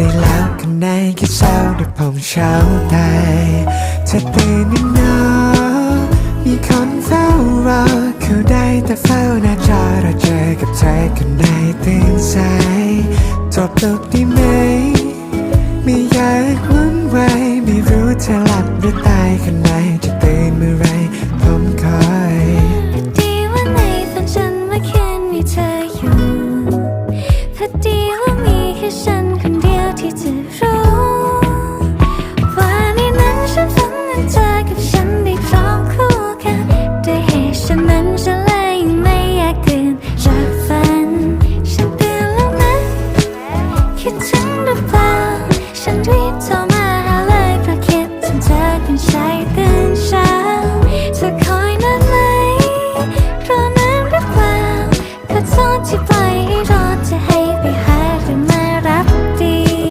ได้แล้วข้างในคิดเศร้าเดี๋ยผมเช้าไปเธอตื่นยังนอมีคนเฝ้ารอเขาได้แต่เฝ้าหน้าจอเราเจอกับเธอคนในตื่นสายจบตกด้ไหม ไม่อยากวุ่นวายไม่รู้เธอหลับหรือตายข้างในจะตื่นเมื่อไรผมคอยดีว่าในฝันฉันเมื่อคืนมีเธออยู่พอดีว่ามีแค่ฉันคน shy, then shy.